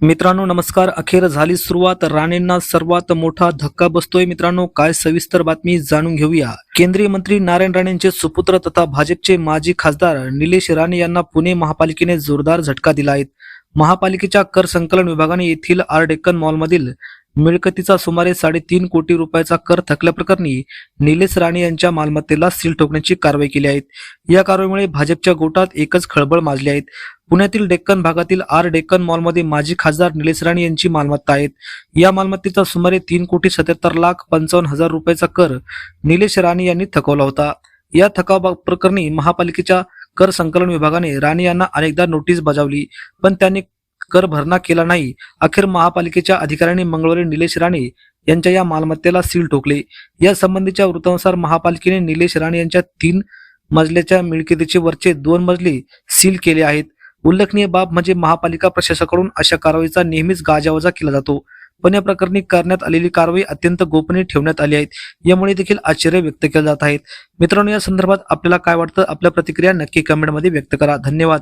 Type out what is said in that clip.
मित्रांनो नमस्कार. अखेर झाली सुरुवात. राणेंना सर्वात मोठा धक्का बसतोय. मित्रांनो काय सविस्तर बातमी जाणून घेऊया. केंद्रीय मंत्री नारायण राणेंचे सुपुत्र तथा भाजपचे माजी खासदार निलेश राणे यांना पुणे महापालिकेने जोरदार झटका दिला आहे महापालिकेच्या कर संकलन विभागाने येथील आर डेक्कन मॉलमधील मिळकतीचा सुमारे साडेतीन कोटी रुपयाचा कर थकल्याप्रकरणी निलेश राणे यांच्या मालमत्तेला सील ठोकण्याची कारवाई केली आहे. या कारवाईमुळे भाजपच्या गोटात एकच खळबळ माजली आहे. पुण्यातील डेक्कन भागातील आर डेक्कन मॉलमध्ये माजी खासदार निलेश राणे यांची मालमत्ता आहेत या मालमत्तेचा सुमारे तीन कोटी सत्याहत्तर लाख पंचावन्न हजार रुपयाचा कर निलेश राणे यांनी थकवला होता. या थकाव प्रकरणी महापालिकेच्या कर संकलन विभागाने राणे यांना अनेकदा नोटीस बजावली पण त्यांनी कर भरणा केला नाही. अखेर महापालिकेच्या अधिकाऱ्यांनी मंगळवारी निलेश राणे यांच्या या मालमत्तेला सील ठोकले. या संबंधीच्या वृत्तानुसार महापालिकेने निलेश राणे यांच्या तीन मजल्याच्या मिळकतीचे वरचे दोन मजले सील केले आहेत. उल्लेखनीय बाब म्हणजे महापालिका प्रशासनाकडून अशा कारवाईचा नेहमीच गाजावाजा केला जातो. पण या प्रकरणी करण्यात आलेली कारवाई अत्यंत गोपनीय ठेवण्यात आली आहे. यामुळे देखील आश्चर्य व्यक्त केले जात आहेत. मित्रांनो या संदर्भात आपल्याला काय वाटतं? आपल्या प्रतिक्रिया नक्की कमेंटमध्ये व्यक्त करा. धन्यवाद.